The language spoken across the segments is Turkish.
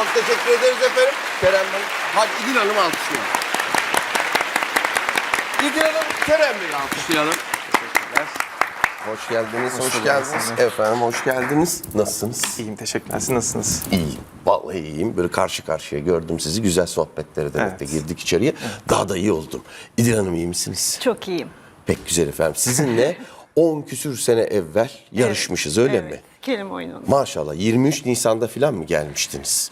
Çok teşekkür ederiz efendim. Kerem Bey. Hadi İdil Hanım alkışlayalım. İdil Hanım, Kerem Bey'i alkışlayalım. Hoş geldiniz, hoş, bulduk geldiniz. Efendim hoş geldiniz. Nasılsınız? İyiyim teşekkürler. Siz nasılsınız? İyiyim. Vallahi iyiyim. Böyle karşı karşıya gördüm sizi. Güzel sohbetlere demek de Evet. girdik içeriye. Daha da iyi oldum. İdil Hanım iyi misiniz? Çok iyiyim. Pek güzel efendim. Sizinle 10 küsür sene evvel yarışmışız öyle Evet, mi? Kelime oyunu. Maşallah 23 Nisan'da falan mı gelmiştiniz?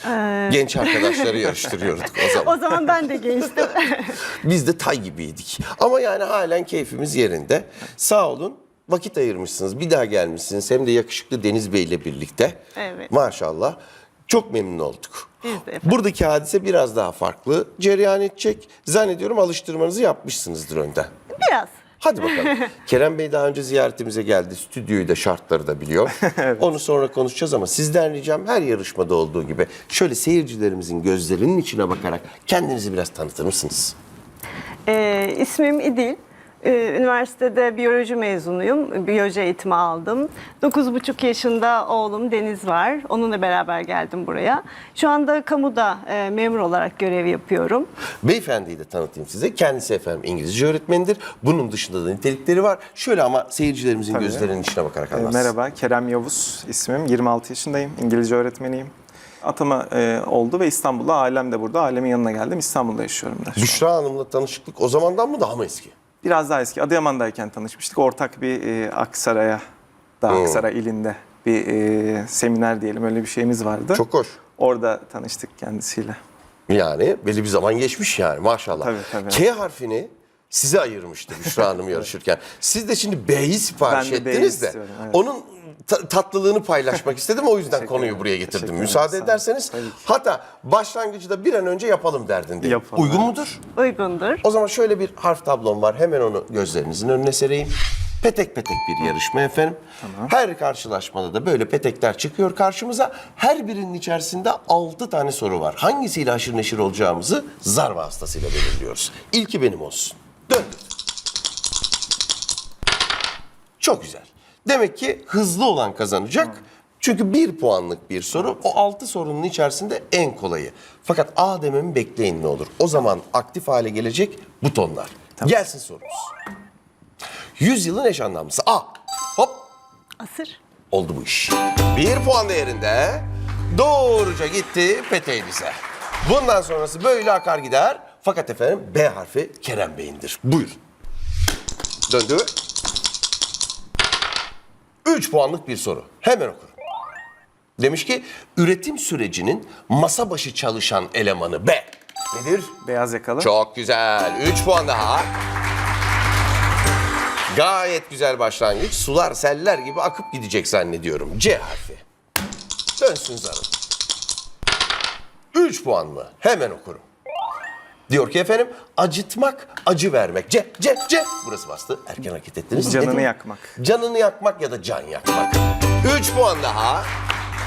Genç arkadaşları yarıştırıyorduk o zaman. O zaman ben de gençtim. Biz de tay gibiydik. Ama yani halen keyfimiz yerinde. Sağ olun. Vakit ayırmışsınız. Bir daha gelmişsiniz. Hem de yakışıklı Deniz Bey ile birlikte. Evet. Maşallah. Çok memnun olduk. Buradaki hadise biraz daha farklı. Cereyan edecek. Zannediyorum alıştırmanızı yapmışsınızdır önden. Biraz. Hadi bakalım. Kerem Bey daha önce ziyaretimize geldi. Stüdyoyu da şartları da biliyor. Onu sonra konuşacağız ama sizden ricam her yarışmada olduğu gibi şöyle seyircilerimizin gözlerinin içine bakarak kendinizi biraz tanıtır mısınız? Ee, ismim İdil. Ee, üniversitede biyoloji mezunuyum. Biyoloji eğitimi aldım. 9,5 yaşında oğlum Deniz var. Onunla beraber geldim buraya. Şu anda kamuda e, memur olarak görev yapıyorum. Beyefendiyi de tanıtayım size. Kendisi efendim İngilizce öğretmenidir. Bunun dışında da nitelikleri var. Şöyle ama seyircilerimizin Tabii. gözlerinin içine bakarak Ee, anlatsın. merhaba, Kerem Yavuz ismim. 26 yaşındayım. İngilizce öğretmeniyim. Atama e, oldu ve İstanbul'da ailem de burada. Ailemin yanına geldim. İstanbul'da yaşıyorum da. Büşra Hanım'la tanışıklık o zamandan mı daha mı eski? Biraz daha eski. Adıyaman'dayken tanışmıştık. Ortak bir e, Aksaray'a, da Hmm. Aksaray ilinde bir e, seminer diyelim öyle bir şeyimiz vardı. Çok hoş. Orada tanıştık kendisiyle. Yani belli bir zaman geçmiş yani maşallah. Tabii, tabii. K harfini size ayırmıştı Büşra Hanım yarışırken. Siz de şimdi B'yi sipariş Ben de B'yi ettiniz de istiyorum, evet. onun ta- tatlılığını paylaşmak istedim o yüzden Teşekkür konuyu ederim. buraya Teşekkür getirdim. ederim, Müsaade sağ olun. ederseniz Tabii ki. hatta başlangıcı da bir an önce yapalım derdindeyim. Yapalım, Uygun mudur? Uygundur. O zaman şöyle bir harf tablom var. Hemen onu gözlerinizin önüne sereyim. Petek petek bir yarışma efendim. Her karşılaşmada da böyle petekler çıkıyor karşımıza. Her birinin içerisinde 6 tane soru var. Hangisiyle haşır neşir olacağımızı zar vasıtasıyla belirliyoruz. İlki benim olsun. Döndür. Çok güzel. Demek ki hızlı olan kazanacak. Çünkü bir puanlık bir soru. O altı sorunun içerisinde en kolayı. Fakat A dememi bekleyin ne olur. O zaman aktif hale gelecek butonlar. Gelsin sorumuz. Yüzyılın eş anlamlısı A. Hop. Asır. Oldu bu iş. Bir puan değerinde doğruca gitti peteğinize. Bundan sonrası böyle akar gider. Fakat efendim B harfi Kerem Bey'indir. Buyurun. Döndü. 3 puanlık bir soru. Hemen okurum. Demiş ki üretim sürecinin masa başı çalışan elemanı B. Nedir? Beyaz yakalı. Çok güzel. 3 puan daha. Gayet güzel başlangıç. Sular seller gibi akıp gidecek zannediyorum. C harfi. Dönsün zarım. 3 puan mı? Hemen okurum. Diyor ki efendim acıtmak, acı vermek. C, C, C. Burası bastı. Erken hareket ettiniz. Canını Dedim. yakmak. Canını yakmak ya da can yakmak. 3 puan daha.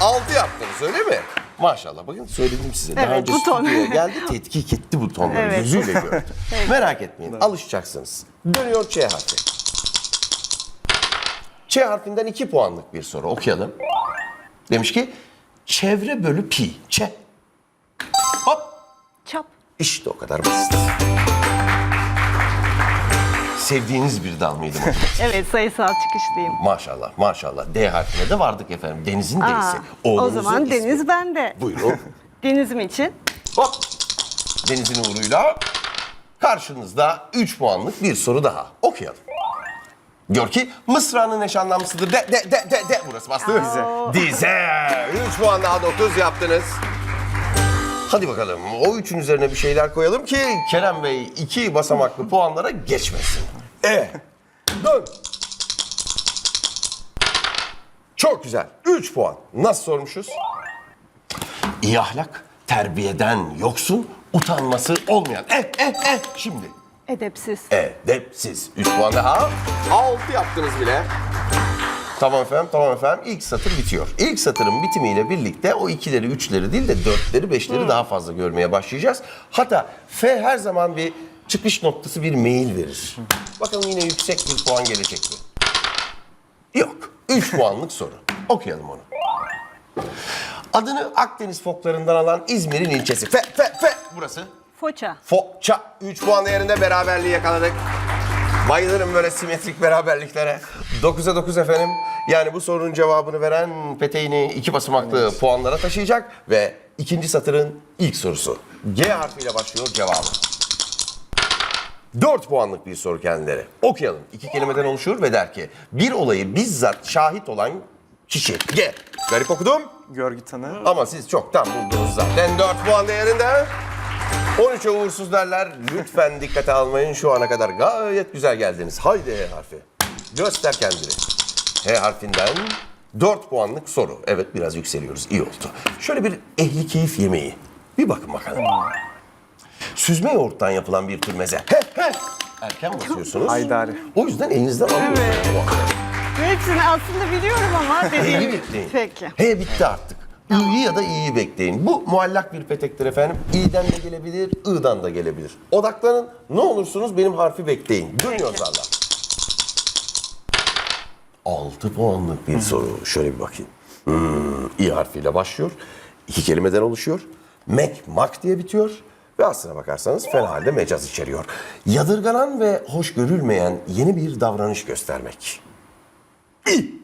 6 yaptınız öyle mi? Maşallah bakın söyledim size. Daha Evet, önce buton. stüdyoya geldi tetkik etti butonları Evet. gözüyle gördü. Merak etmeyin alışacaksınız. Dönüyor Ç harfi. Ç harfinden 2 puanlık bir soru okuyalım. Demiş ki çevre bölü pi. Ç. İşte o kadar basit. Sevdiğiniz bir dal mıydı? Evet sayısal çıkışlıyım. maşallah maşallah. D harfine de vardık efendim. Deniz'in D'si. Aa, o Oğlunuzun zaman ismi. Deniz bende. Buyurun. Denizim için Hop. Deniz'in uğruyla karşınızda 3 puanlık bir soru daha. Okuyalım. Diyor ki Mısra'nın eş. De, de, de, de, de. Burası bastı. Dize. Dize. 3 puan daha 9 yaptınız. Hadi bakalım o üçün üzerine bir şeyler koyalım ki Kerem Bey iki basamaklı puanlara geçmesin. E. Dön. Çok güzel. 3 puan. Nasıl sormuşuz? İyi ahlak, terbiyeden yoksun, utanması olmayan. Eh, eh, eh. Şimdi. edepsiz. Edepsiz. 3 puan daha. 6 yaptınız bile. Tamam efendim, tamam efendim. İlk satır bitiyor. İlk satırın bitimiyle birlikte o ikileri, üçleri değil de dörtleri, beşleri daha fazla görmeye başlayacağız. Hatta F her zaman bir çıkış noktası, bir mail verir. Bakalım yine yüksek bir puan gelecek mi? Yok. 3 puanlık soru. Okuyalım onu. Adını Akdeniz foklarından alan İzmir'in ilçesi. Fe, fe, fe. Burası. Foça. Foça. 3 puan değerinde beraberliği yakaladık. Bayılırım böyle simetrik beraberliklere. 9'a 9 efendim. Yani bu sorunun cevabını veren peteğini iki basamaklı puanlara taşıyacak ve ikinci satırın ilk sorusu. G harfiyle başlıyor cevabı. 4 puanlık bir soru kendileri. Okuyalım. İki kelimeden oluşur ve der ki bir olayı bizzat şahit olan kişi. G. Garip okudum Görgü tanığı. ama siz çoktan buldunuz zaten. 4 puan değerinde. 13'e uğursuz derler. Lütfen dikkate almayın. Şu ana kadar gayet güzel geldiniz. Haydi H harfi. Göster kendini. H harfinden 4 puanlık soru. Evet biraz yükseliyoruz. İyi oldu. Şöyle bir ehli keyif yemeği. Bir bakın bakalım. Süzme yoğurttan yapılan bir tür meze. He he. Erken basıyorsunuz. Haydari. O yüzden elinizden alıyorsunuz. Evet. Hepsini aslında biliyorum ama dediğim bekleyin. Peki. He bitti artık. İ'yi ya da i'yi bekleyin. Bu muallak bir petektir efendim. İ'den de gelebilir, i'dan da gelebilir. Odaklanın. Ne olursunuz benim harfi bekleyin. Dönüyor zarlar. 6 puanlık bir soru. Şöyle bir bakayım. Hmm, İ harfiyle başlıyor. İki kelimeden oluşuyor. Mek, mak diye bitiyor. Ve aslına bakarsanız fena halde mecaz içeriyor. Yadırganan ve hoş görülmeyen yeni bir davranış göstermek. İ.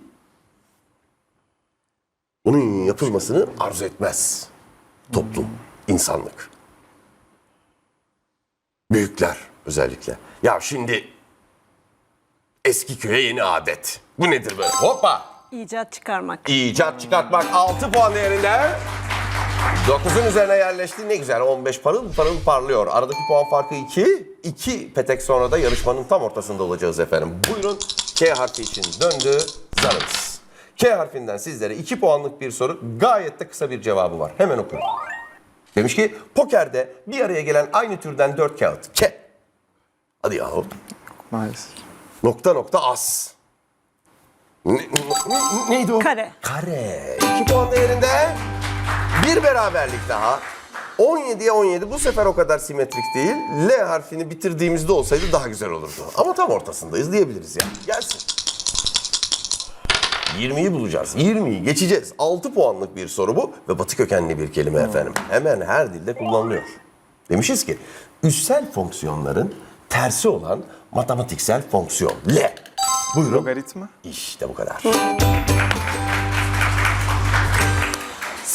Bunun yapılmasını arzu etmez. Toplum, insanlık. Büyükler özellikle. Ya şimdi eski köye yeni adet. Bu nedir böyle? Hoppa! İcat çıkarmak. İcat çıkartmak 6 puan değerinde. 9'un üzerine yerleşti. Ne güzel 15 parıl parıl parlıyor. Aradaki puan farkı 2. 2 petek sonra da yarışmanın tam ortasında olacağız efendim. Buyurun K harfi için döndü zarımız. K harfinden sizlere 2 puanlık bir soru. Gayet de kısa bir cevabı var. Hemen okuyun. Demiş ki pokerde bir araya gelen aynı türden 4 kağıt. K. Hadi yahu. Maalesef. Nokta nokta as. Ne- ne- ne- neydi o? Kare. Kare. 2 puan değerinde. Bir beraberlik daha. 17'ye 17 bu sefer o kadar simetrik değil. L harfini bitirdiğimizde olsaydı daha güzel olurdu. Ama tam ortasındayız diyebiliriz ya. Gelsin. 20'yi bulacağız. 20'yi geçeceğiz. 6 puanlık bir soru bu ve batı kökenli bir kelime efendim. Hemen her dilde kullanılıyor. Demişiz ki üssel fonksiyonların tersi olan matematiksel fonksiyon. L. Buyurun. Logaritma. İşte bu kadar.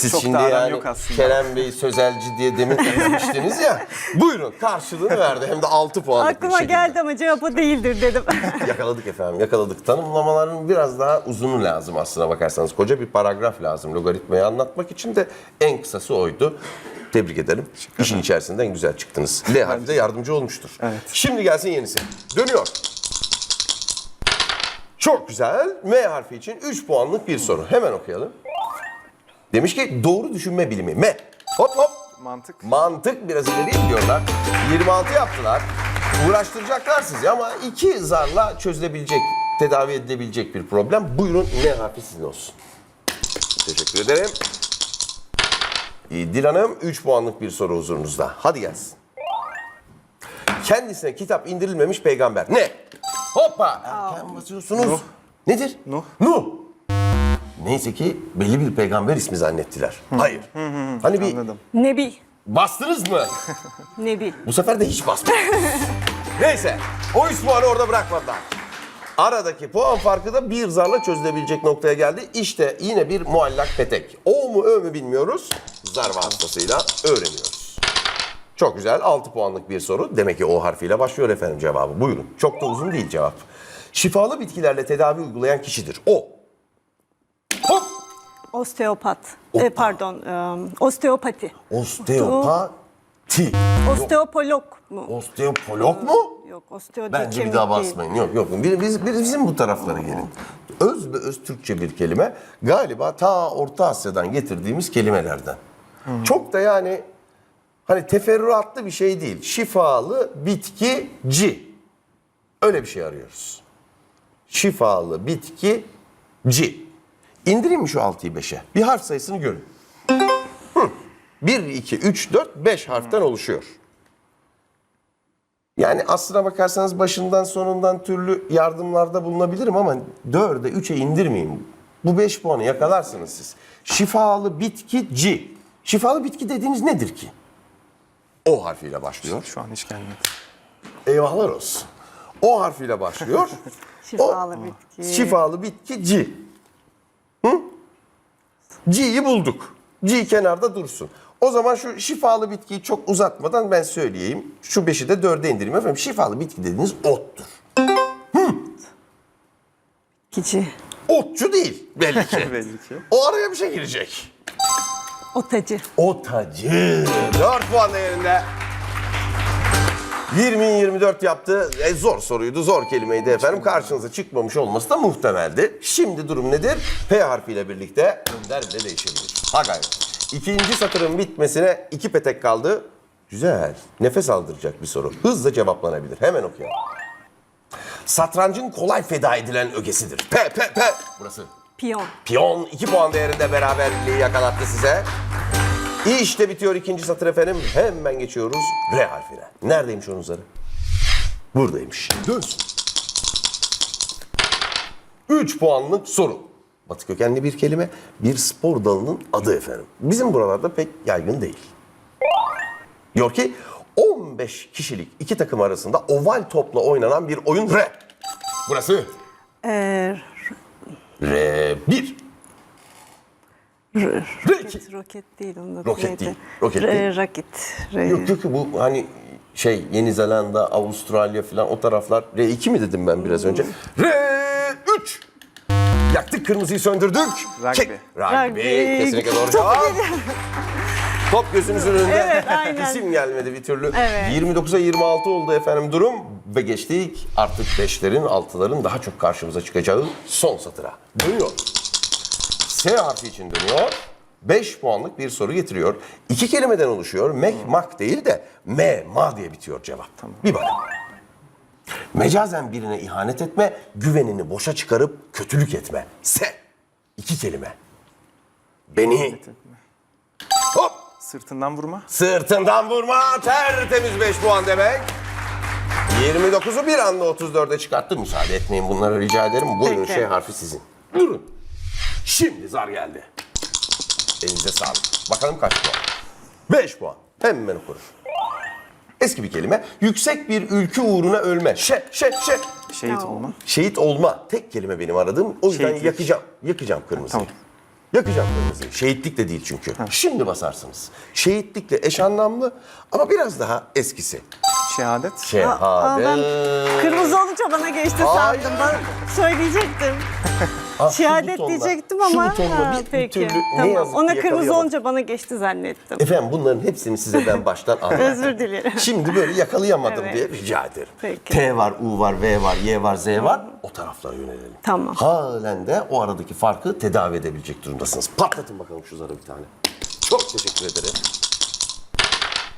Siz Çok şimdi da yani yok aslında. Kerem Bey sözelci diye demin ezmiştiniz ya. Buyurun karşılığını verdi hem de 6 puanlık bir Aklıma geldi ama cevap o değildir dedim. Yakaladık efendim yakaladık. Tanımlamaların biraz daha uzunu lazım aslına bakarsanız. Koca bir paragraf lazım logaritmayı anlatmak için de en kısası oydu. Tebrik ederim. İşin içerisinden güzel çıktınız. L harfi de yardımcı olmuştur. Evet. Şimdi gelsin yenisi. Dönüyor. Çok güzel. M harfi için 3 puanlık bir soru. Hemen okuyalım. Demiş ki doğru düşünme bilimi. M. Hop hop. Mantık. Mantık biraz ileri gidiyorlar. 26 yaptılar. Uğraştıracaklar sizi ama iki zarla çözülebilecek, tedavi edilebilecek bir problem. Buyurun ne harfi sizin olsun. Teşekkür ederim. İyi, Dil Hanım 3 puanlık bir soru huzurunuzda. Hadi gelsin. Kendisine kitap indirilmemiş peygamber. Ne? Hoppa! Erken basıyorsunuz. Nedir? Nuh. Nuh. Neyse ki belli bir peygamber ismi zannettiler. Hayır. Hani bir Anladım. Nebi. bastınız mı? Nebi. Bu sefer de hiç basmadınız. Neyse. O üç puanı orada bırakmadılar. Aradaki puan farkı da bir zarla çözülebilecek noktaya geldi. İşte yine bir muallak petek. O mu ö mü bilmiyoruz. Zar vasıtasıyla öğreniyoruz. Çok güzel. 6 puanlık bir soru. Demek ki O harfiyle başlıyor efendim cevabı. Buyurun. Çok da uzun değil cevap. Şifalı bitkilerle tedavi uygulayan kişidir. O. Osteopat. E, pardon. e, osteopati. Osteopati. Osteopolog mu? Osteopolog mu? Yok, osteo Bence bir daha değil. basmayın. Yok yok. Bir, biz, bir- bizim bu taraflara gelin. Öz ve öz Türkçe bir kelime. Galiba ta Orta Asya'dan getirdiğimiz kelimelerden. Çok da yani hani teferruatlı bir şey değil. Şifalı bitkici. Öyle bir şey arıyoruz. Şifalı bitkici. İndireyim mi şu 6'yı 5'e? Bir harf sayısını görün. Hı. 1, 2, 3, 4, 5 harften oluşuyor. Yani aslına bakarsanız başından sonundan türlü yardımlarda bulunabilirim ama 4'e 3'e indirmeyeyim. Bu 5 puanı yakalarsınız siz. Şifalı bitki C. Şifalı bitki dediğiniz nedir ki? O harfiyle başlıyor. Şu an hiç gelmedi. Eyvahlar olsun. O harfiyle başlıyor. Şifalı O- bitki. Şifalı bitki C. Hı? C'yi bulduk. C kenarda dursun. O zaman şu şifalı bitkiyi çok uzatmadan ben söyleyeyim. Şu beşi de dörde indireyim efendim. Şifalı bitki dediğiniz ottur. Gici. Otçu değil belli ki. Belli ki. o araya bir şey girecek. Otacı. Otacı. 4 puan değerinde. 20-24 yaptı. E, zor soruydu, zor kelimeydi efendim. Karşınıza çıkmamış olması da muhtemeldi. Şimdi durum nedir? P harfiyle birlikte önder bile değişebilir. Ha gayret. İkinci satırın bitmesine iki petek kaldı. Güzel. Nefes aldıracak bir soru. Hızla cevaplanabilir. Hemen okuyalım. Satrancın kolay feda edilen ögesidir. P, P, P. Burası. Piyon. Piyon 2 puan değerinde beraberliği yakalattı size. İşte bitiyor ikinci satır efendim. Hemen geçiyoruz R harfine. Neredeymiş onun zarı? Buradaymış. Dönsün. 3 puanlık soru. Batı kökenli bir kelime, bir spor dalının adı efendim. Bizim buralarda pek yaygın değil. Diyor ki 15 kişilik iki takım arasında oval topla oynanan bir oyun R. Burası Ee, R1. Roket. roket, değil onun Roket neydi? değil, roket değil. Raket. Yok yok bu hani şey Yeni Zelanda, Avustralya falan o taraflar. R2 mi dedim ben biraz önce? R3. Yaktık kırmızıyı söndürdük. Rugby. Çek. Rugby. Rugby. Kesinlikle doğru cevap. Top gözünüzün önünde. Evet, aynen. İsim gelmedi bir türlü. Evet. 29'a 26 oldu efendim durum. Ve geçtik artık 5'lerin 6'ların daha çok karşımıza çıkacağı son satıra. Dönüyor. S harfi için dönüyor. 5 puanlık bir soru getiriyor. İki kelimeden oluşuyor. Mek, mak değil de me, ma diye bitiyor cevap. Bir bakın. Mecazen birine ihanet etme, güvenini boşa çıkarıp kötülük etme. Se. İki kelime. Beni hop Sırtından vurma. sırtından vurma tertemiz 5 puan demek. 29'u bir anda 34'e çıkarttı. Müsaade etmeyin bunlara rica ederim. Buyurun Peki. şey harfi sizin. Buyurun. Şimdi zar geldi. Elinize sağlık. Bakalım kaç puan? 5 puan. Hemen okuruz. Eski bir kelime. Yüksek bir ülkü uğruna ölme. Şe, şe, şe. Şehit olma. Şehit olma. Tek kelime benim aradığım. O yüzden Şehitlik. yakacağım. Yakacağım kırmızıyı. Tamam. Yakacağım kırmızıyı. Şehitlik de değil çünkü. Şimdi basarsınız. Şehitlikle eş anlamlı ama biraz daha eskisi. Şehadet. Aa, Şehadet. ben kırmızı olunca bana geçti Hayır. sandım. Ben söyleyecektim. Ah, şu Şehadet butonla, diyecektim şu ama. butonla ha, bir, bir peki. türlü ne tamam. yazık ki Ona kırmızı yakalayamadım. olunca bana geçti zannettim. Efendim bunların hepsini size ben baştan anlattım. Özür dilerim. Şimdi böyle yakalayamadım Evet. diye rica ederim. Peki. T var, U var, V var, Y var, Z var. O taraflara yönelelim. Tamam. Halen de o aradaki farkı tedavi edebilecek durumdasınız. Patlatın bakalım şu zarı bir tane. Çok teşekkür ederim.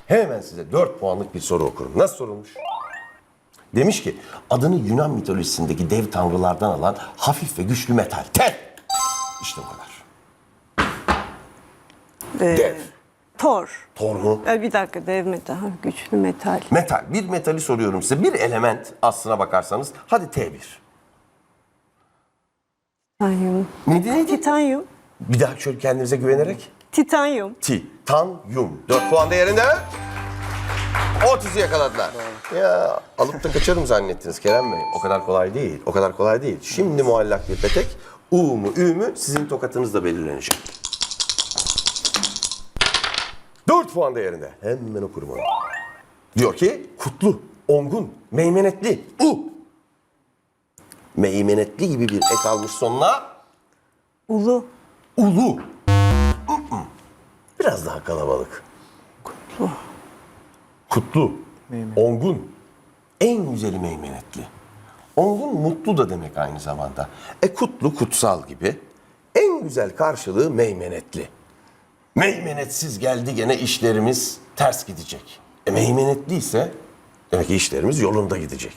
Hemen size 4 puanlık bir soru okurum. Nasıl sorulmuş? Demiş ki adını Yunan mitolojisindeki dev tanrılardan alan hafif ve güçlü metal. Tel. İşte bu kadar. Ee, Dev. Tor. Tor mu? Ee, bir dakika dev metal. Ha, Güçlü metal. Metal. Bir metali soruyorum size. Bir element aslına bakarsanız. Hadi T1. Titanyum. Neydi neydi? Titanyum. Bir daha şöyle kendinize güvenerek. Titanyum. Titanyum. 4 puan değerinde. 30'u yakaladılar. Ya alıp da kaçarım zannettiniz Kerem Bey. O kadar kolay değil. O kadar kolay değil. Şimdi muallak bir petek. U mu Ü mü sizin tokatınızla belirlenecek. 4 puan değerinde. Hemen okurum onu. Diyor ki kutlu, ongun, meymenetli. U. Meymenetli gibi bir ek almış sonuna. Ulu. Ulu. Biraz daha kalabalık. Kutlu. Kutlu. Ongun. En güzeli meymenetli. Ongun mutlu da demek aynı zamanda. E kutlu kutsal gibi. En güzel karşılığı meymenetli. Meymenetsiz geldi gene işlerimiz ters gidecek. E meymenetli ise demek ki işlerimiz yolunda gidecek.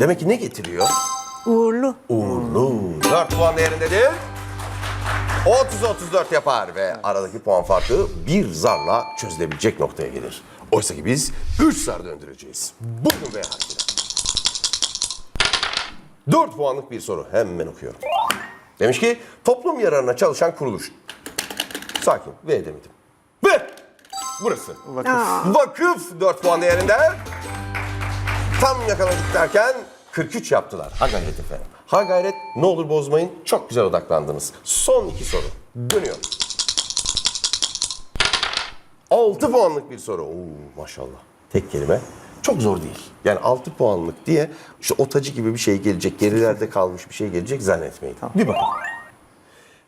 Demek ki ne getiriyor? Uğurlu. Uğurlu. 4 puan değerindedir. 30-34 yapar ve aradaki puan farkı bir zarla çözülebilecek noktaya gelir. Oysa ki biz 3 zar döndüreceğiz. Buyurun B harfine. 4 puanlık bir soru. Hemen okuyorum. Demiş ki toplum yararına çalışan kuruluş. Sakin. V demedim. Ve burası. Vakıf. Vakıf 4 puan değerinde. Tam yakaladık derken 43 yaptılar. Ha gayret efendim. Ha gayret ne olur bozmayın. Çok güzel odaklandınız. Son iki soru. Dönüyor. 6 puanlık bir soru. Oo maşallah. Tek kelime. Çok zor değil. Yani 6 puanlık diye işte otacı gibi bir şey gelecek, gerilerde kalmış bir şey gelecek zannetmeyin. Bir bakalım.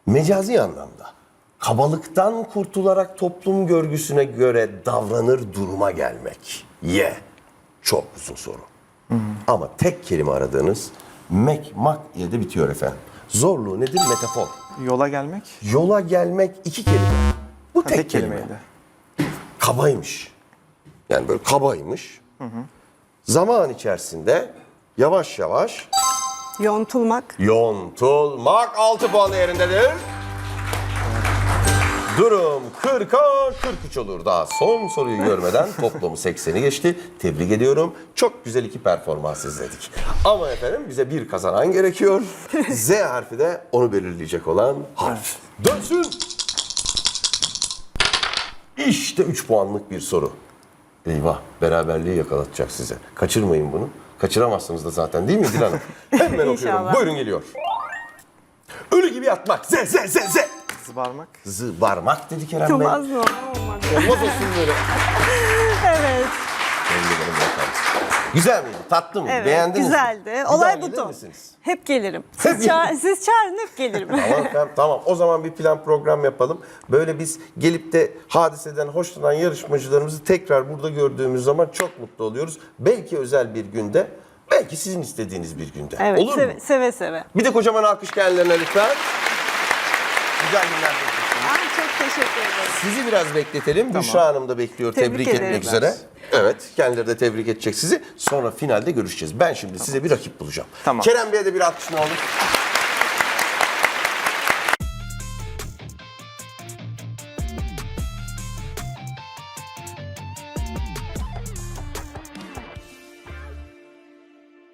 Mecazi anlamda kabalıktan kurtularak toplum görgüsüne göre davranır duruma gelmek. Ye. Çok uzun soru. Ama tek kelime aradığınız mek mak ile de bitiyor efendim. Zorluğu nedir? Metafor. Yola gelmek. Yola gelmek iki kelime. Bu Ha, tek, tek kelime. kelimeydi. Kabaymış. Yani böyle kabaymış. Zaman içerisinde yavaş yavaş Yontulmak. yontulmak 6 puan değerindedir. Durum 40'a 43 olur. Daha son soruyu görmeden toplamı 80'i geçti. Tebrik ediyorum. Çok güzel iki performans izledik. Ama efendim bize bir kazanan gerekiyor. Z harfi de onu belirleyecek olan harf. Dönsün. İşte 3 puanlık bir soru. Eyvah beraberliği yakalatacak size. Kaçırmayın bunu. Kaçıramazsınız da zaten değil mi Dilan Hanım? Hemen okuyorum. İnşallah. Buyurun geliyor. Ölü gibi yatmak. Z, Z, Z, Z. Zıbarmak. Zıbarmak dedi Kerem Bey. Olmaz mı? Olmaz olsun böyle. Evet. Güzel miydi? Tatlı mıydı? Evet. Beğendiniz mi? güzeldi. Bir daha Olay budur. misiniz? Hep gelirim. Hep Siz, çağır, siz çağırın hep gelirim. Tamam, tamam, tamam. O zaman bir plan program yapalım. Böyle biz gelip de hadiseden hoşlanan yarışmacılarımızı tekrar burada gördüğümüz zaman çok mutlu oluyoruz. Belki özel bir günde, belki sizin istediğiniz bir günde. Evet. Olur seve, mu? seve seve. Bir de kocaman alkış kendilerine lütfen. Güzel günler. Ay, çok teşekkür ederim. Sizi biraz bekletelim. Büşra Hanım da bekliyor Tebrik tebrik, ederim. etmek üzere. Evet, kendileri de tebrik edecek sizi. Sonra finalde görüşeceğiz. Ben şimdi size bir rakip bulacağım. Tamam. Kerem Bey'e de bir alkış ne olur.